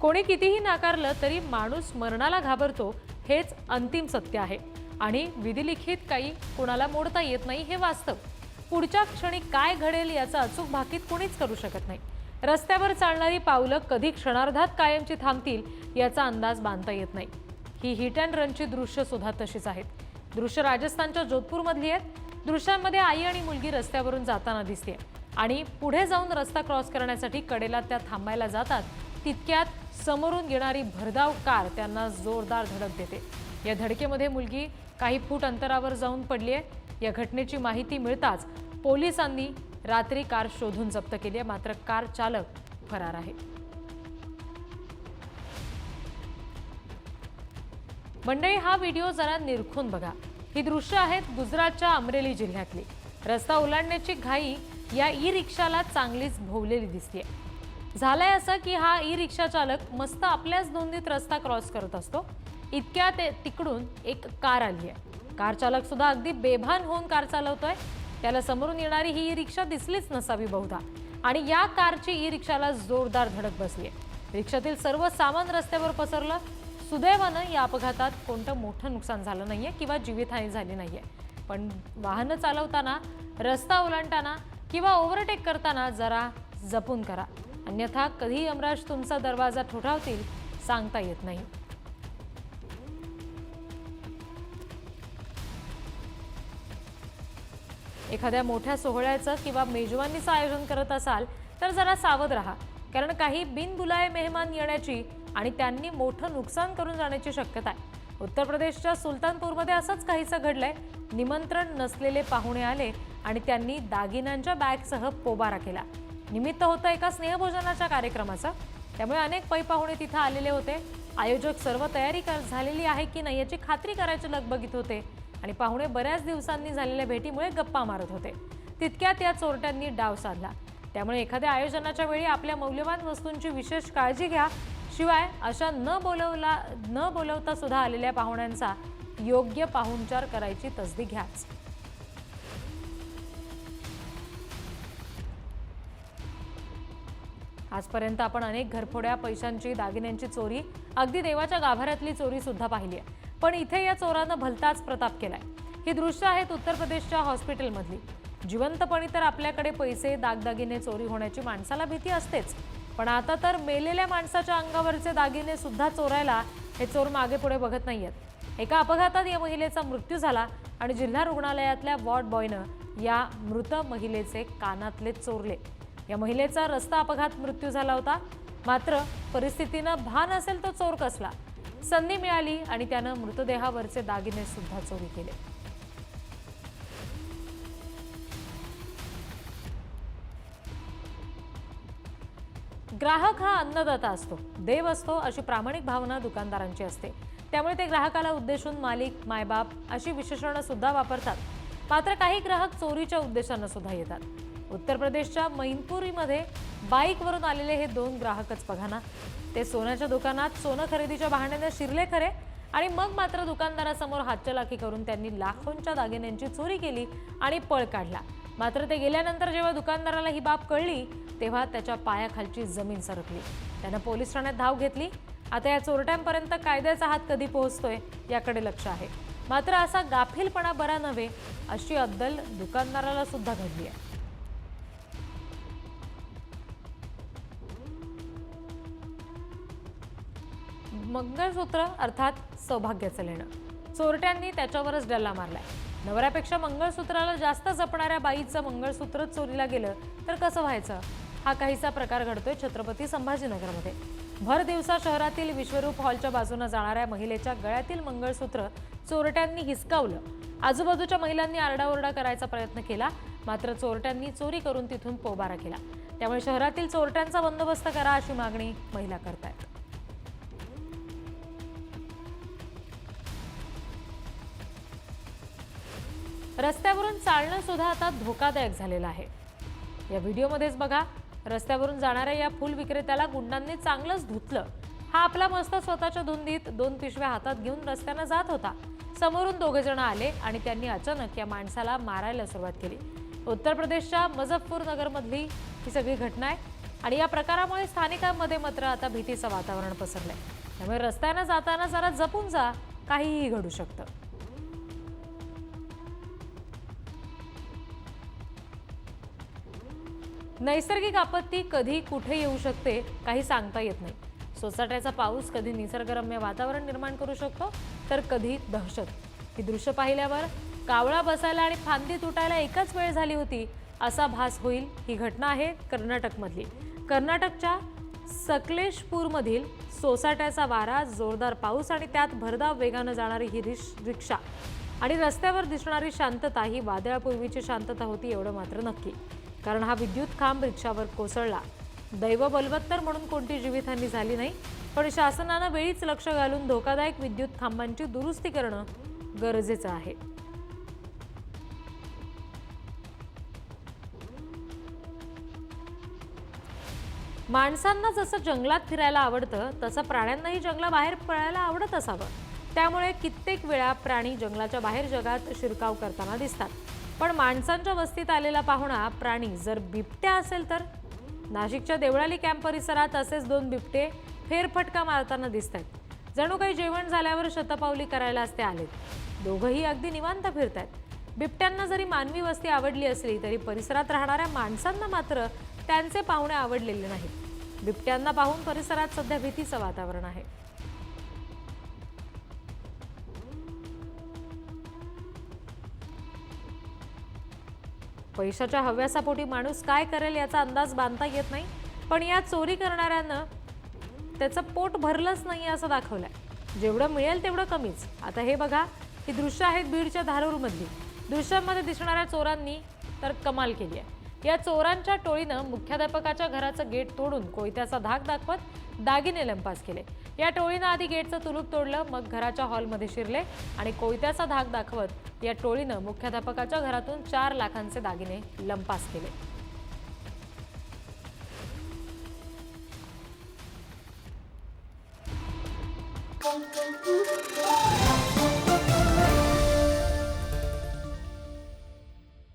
कोणी कितीही नाकारलं तरी माणूस मरणाला घाबरतो हेच अंतिम सत्य आहे. आणि विधिलिखित काही कोणाला मोडता येत नाही हे वास्तव. पुढच्या क्षणी काय घडेल याचा अचूक भाकीत कोणीच करू शकत नाही. रस्त्यावर चालणारी पावलं कधी क्षणार्धात कायमची थांबतील याचा अंदाज बांधता येत नाही. ही हिट अँड रनची दृश्य सुद्धा तशीच आहेत. दृश्य राजस्थानच्या जोधपूरमधली आहेत. दृश्यांमध्ये आई आणि मुलगी रस्त्यावरून जाताना दिसते आणि पुढे जाऊन रस्ता क्रॉस करण्यासाठी कडेला त्या थांबायला जातात तितक्यात समोरून येणारी भरधाव कार त्यांना जोरदार धडक देते. या धडकेमध्ये मुलगी काही फूट अंतरावर जाऊन पडली आहे. या घटनेची माहिती मिळताच पोलिसांनी रात्री कार शोधून जप्त केली आहे. मात्र कार चालक फरार आहे. मंडळी हा व्हिडिओ जरा निरखून बघा. ही दृश्य आहेत गुजरातच्या अमरेली जिल्ह्यातली. रस्ता ओलांडण्याची घाई या ई रिक्षाला चांगलीच भोवलेली दिसते झालंय असं की हा ई रिक्षा चालक मस्त आपल्याच नोंदीत रस्ता क्रॉस करत असतो. इतक्या ते तिकडून एक कार आली आहे. कार चालक सुद्धा अगदी बेभान होऊन कार चालवतोय. त्याला समोरून येणारी ही ई रिक्षा दिसलीच नसावी बहुधा. आणि या कारची ई रिक्षाला जोरदार धडक बसली आहे रिक्षातील सर्व सामान रस्त्यावर पसरलं. सुदैवानं या अपघातात कोणतं मोठं नुकसान झालं नाहीये किंवा जीवितहानी झाली नाहीये. पण वाहनं चालवताना रस्ता ओलांडताना किंवा ओव्हरटेक करताना जरा जपून करा. अन्यथा कधी यमराज तुमचा दरवाजा ठोठावतील सांगता येत नाही. एखाद्या मोठ्या सोहळ्याचं किंवा मेजवानीचं आयोजन करत असाल तर जरा सावध राहा. कारण काही बिनबुलाये मेहमान येण्याची आणि त्यांनी मोठं नुकसान करून जाण्याची शक्यता आहे. उत्तर प्रदेशच्या सुलतानपूरमध्ये असंच काहीसं घडलंय. निमंत्रण नसलेले पाहुणे आले आणि त्यांनी दागिन्यांच्या बॅगसह पोबारा केला. निमित्त होतं एका स्नेहभोजनाच्या कार्यक्रमाचं. त्यामुळे अनेक पै पाहुणे तिथं आलेले होते. आयोजक सर्व तयारी कर झालेली आहे की नाही याची खात्री करायची लगबगीत होते. आणि पाहुणे बऱ्याच दिवसांनी झालेल्या भेटीमुळे गप्पा मारत होते. तितक्यात या चोरट्यांनी डाव साधला. त्यामुळे एखाद्या आयोजनाच्या वेळी आपल्या मौल्यवान वस्तूंची विशेष काळजी घ्या. शिवाय अशा न बोलवला न बोलवता सुद्धा आलेल्या पाहुण्यांचा योग्य पाहुणचार करायची तसदी घ्याच. आजपर्यंत आपण अनेक घरफोड्या पैशांची दागिन्यांची चोरी अगदी देवाच्या गाभाऱ्यातली चोरी सुद्धा पाहिली आहे. पण इथे या चोरानं भलताच प्रताप केलाय. ही दृश्य आहेत उत्तर प्रदेशच्या हॉस्पिटलमधली. जिवंतपणी तर आपल्याकडे पैसे दागदागिने चोरी होण्याची माणसाला भीती असतेच. पण आता तर मेलेल्या माणसाच्या अंगावरचे दागिने सुद्धा चोरायला हे चोर मागे पुढे बघत नाहीयेत. एका अपघातात या महिलेचा मृत्यू झाला आणि जिल्हा रुग्णालयातल्या वॉर्ड बॉयनं या मृत महिलेचे कानातले चोरले. या महिलेचा रस्ता अपघात मृत्यू झाला होता. मात्र परिस्थितीनं भान असेल तो चोर कसला? संधी मिळाली आणि त्यानं मृतदेहावरचे दागिने सुद्धा चोरी केले. ग्राहक हा अन्नदाता असतो. देव असतो अशी प्रामाणिक भावना दुकानदारांची असते. त्यामुळे ते ग्राहकाला उद्देशून मालिक मायबाप अशी विशेषणं सुद्धा वापरतात. मात्र काही ग्राहक चोरीच्या उद्देशानं सुद्धा येतात. उत्तर प्रदेशच्या मैनपुरीमध्ये बाईकवरून आलेले हे दोन ग्राहकच बघा ना. ते सोन्याच्या दुकानात सोनं खरेदीच्या बहाण्याने शिरले खरे आणि मग मात्र दुकानदारासमोर हातचलाखी करून त्यांनी लाखोंच्या दागिन्यांची चोरी केली आणि पळ काढला. मात्र ते गेल्यानंतर जेव्हा दुकानदाराला ही बाब कळली तेव्हा त्याच्या पायाखालची जमीन सरकली. त्यानं पोलीस ठाण्यात धाव घेतली. आता या चोरट्यांपर्यंत कायद्याचा हात कधी पोहोचतोय याकडे लक्ष आहे. मात्र असा गाफीलपणा बरा नव्हे अशी अद्दल दुकानदाराला सुद्धा घडली आहे. मंगळसूत्र अर्थात सौभाग्याचं लेणं. चोरट्यांनी त्याच्यावरच डल्ला मारलाय. नवऱ्यापेक्षा मंगळसूत्राला जास्त जपणाऱ्या बाईचं मंगळसूत्र चोरीला गेलं तर कसं व्हायचं? हा काहीसा प्रकार घडतोय छत्रपती संभाजीनगरमध्ये. भर दिवसा शहरातील विश्वरूप हॉलच्या बाजूनं जाणाऱ्या महिलेच्या गळ्यातील मंगळसूत्र चोरट्यांनी हिसकावलं. आजूबाजूच्या महिलांनी आरडाओरडा करायचा प्रयत्न केला मात्र चोरट्यांनी चोरी करून तिथून पोबारा केला. त्यामुळे शहरातील चोरट्यांचा बंदोबस्त करा अशी मागणी महिला करतायत. रस्त्यावरून चालणं सुद्धा आता धोकादायक झालेलं आहे. या व्हिडिओमध्येच बघा रस्त्यावरून जाणाऱ्या या फुल विक्रेत्याला गुंडांनी चांगलंच धुतलं. हा आपला मस्त स्वतःच्या धुंदीत दोन पिशव्या हातात घेऊन रस्त्यानं जात होता. समोरून दोघे जण आले आणि त्यांनी अचानक या माणसाला मारायला सुरुवात केली. उत्तर प्रदेशच्या मुझफ्फरनगरमधली ही सगळी घटना आहे आणि या प्रकारामुळे स्थानिकांमध्ये मात्र आता भीतीचं वातावरण पसरलंय. त्यामुळे रस्त्यानं जाताना जरा जपून जा काहीही घडू शकतं. नैसर्गिक आपत्ती कधी कुठे येऊ शकते काही सांगता येत नाही. सोसाट्याचा पाऊस कधी निसर्गरम्य वातावरण निर्माण करू शकतो तर कधी दहशत. ही दृश्य पाहिल्यावर कावळा बसायला आणि फांदी तुटायला एकच वेळ झाली होती असा भास होईल ही घटना आहे कर्नाटकमधली. कर्नाटकच्या सकलेशपूरमधील सोसाट्याचा वारा जोरदार पाऊस आणि त्यात भरधाव वेगानं जाणारी ही रिश रिक्षा आणि रस्त्यावर दिसणारी शांतता ही वादळापूर्वीची शांतता होती एवढं मात्र नक्की. कारण हा विद्युत खांब रिक्षावर कोसळला. दैव बलवत्तर म्हणून कोणती जीवितहानी झाली नाही पण शासनानं वेळीच लक्ष घालून धोकादायक विद्युत खांबांची दुरुस्ती करणं गरजेचं आहे. माणसांना जसं जंगलात फिरायला आवडतं तसं प्राण्यांनाही जंगलाबाहेर पळायला आवडत असावं. त्यामुळे कित्येक वेळा प्राणी जंगलाच्या बाहेर जगात शिरकाव करताना दिसतात. पण माणसांच्या वस्तीत आलेला पाहुणा प्राणी जर बिबट्या असेल तर? नाशिकच्या देवळाली कॅम्प परिसरात असेच दोन बिबटे फेरफटका मारताना दिसत आहेत जणू काही जेवण झाल्यावर शतपावली करायला असते आलेत. दोघंही अगदी निवांत फिरत आहेत बिबट्यांना जरी मानवी वस्ती आवडली असली तरी परिसरात राहणाऱ्या माणसांना मात्र त्यांचे पाहुणे आवडलेले नाहीत. बिबट्यांना पाहून परिसरात सध्या भीतीचं वातावरण आहे. पैशाच्या हव्यासापोटी माणूस काय करेल याचा अंदाज बांधता येत नाही. पण या चोरी करणाऱ्यानं त्याचं पोट भरलंच नाही असं दाखवलंय. जेवढं मिळेल तेवढं कमीच. आता हे बघा ही दृश्य आहेत बीडच्या धारूरमधली. दृश्यांमध्ये दिसणाऱ्या चोरांनी तर कमाल केली आहे. या चोरांच्या टोळीनं मुख्याध्यापकाच्या घराचं गेट तोडून कोयत्याचा धाक दाखवत दागिने लंपास केले. या टोळीनं आधी गेटचं तुलूप तोडलं मग घराच्या हॉलमध्ये शिरले आणि कोयत्याचा धाक दाखवत या टोळीनं मुख्याध्यापकाच्या घरातून चार लाखांचे दागिने लंपास केले Thank you.